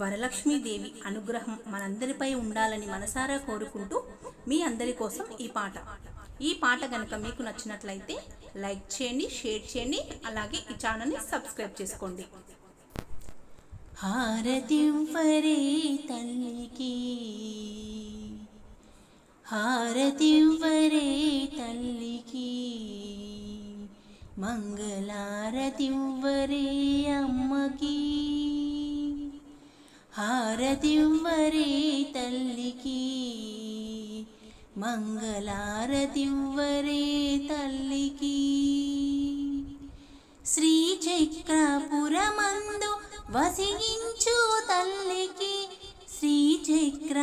వరలక్ష్మీదేవి అనుగ్రహం మనందరిపై ఉండాలని మనసారా కోరుకుంటూ మీ అందరి కోసం ఈ పాట. ఈ పాట కనుక మీకు నచ్చినట్లయితే లైక్ చేయండి షేర్ చేయండి అలాగే ఈ ఛానల్ని సబ్స్క్రైబ్ చేసుకోండి. హారతివ్వరే తల్లికి హారతివ్వరే తల్లికి మంగళారతివ్వరే అమ్మకి హారతివ్వరే తల్లికి మంగళారతివ్వరే తల్లికి. శ్రీచక్రపురమందు వసించు తల్లికి. శ్రీచక్రపురమందు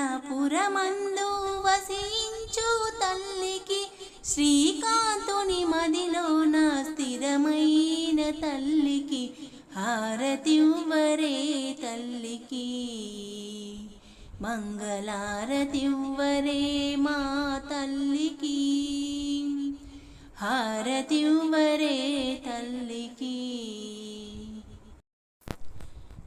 వసించు తల్లికి. శ్రీకాంతుని మదిలోన స్థిరమైన తల్లికి. హారతివ్వరే తల్లికి మంగళారతివ్వరే మా తల్లికి హారతివ్వరే తల్లికి.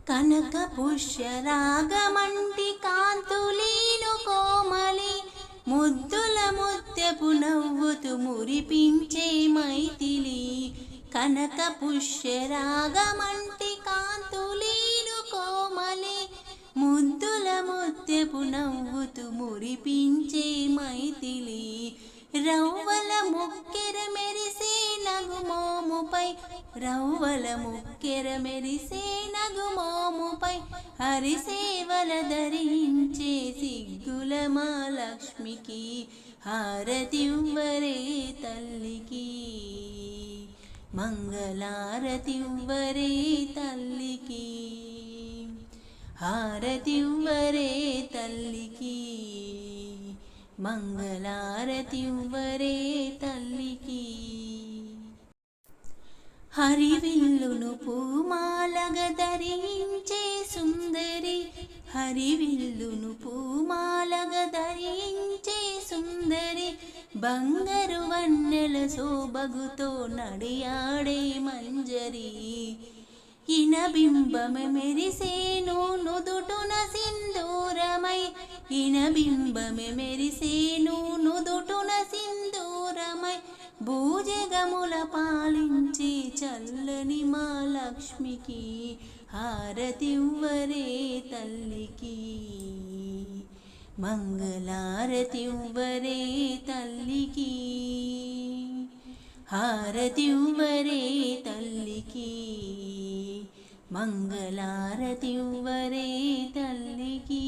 కనక పుష్యరాగమంటి కాంతులీను కోమలి ముద్దుల ముత్యపు నవ్వుతూ మురిపించే మైథిలి కనక పుష్యరాగమంటి కాంతులీను కోమలే ముద్దుల ముత్యపు నవ్వుతూ మురిపించే మైథిలి. రవ్వల ముక్కెర మెరిసే నగుమోముపై రవ్వల ముక్కెర మెరిసే నగుమోముపై హరిసేవల ధరించే సిగ్గుల మా లక్ష్మికి హారతివ్వరే తల్లికి. మంగళారతివ్వరే తల్లికి హారతివ్వరే తల్లికి మంగళారతివ్వరే తల్లికి. హరివిల్లును పూమాలగ ధరించే సుందరి హరివిల్లును పూమాలగ సుందరి బంగారు వన్నెల శోభగుతో నడియాడే మంజరి. ఇనబింబమె మెరిసేను నుదుటున సింధూరమై. ఇనబింబమె మెరిసేను నుదుటున సింధూరమై. భూజగముల పాలించి చల్లని మా లక్ష్మికి హారతివ్వరే తల్లికి. మంగళారతివ్వరే తల్లికి హారతివ్వరే తల్లికి మంగళారతివ్వరే తల్లికి.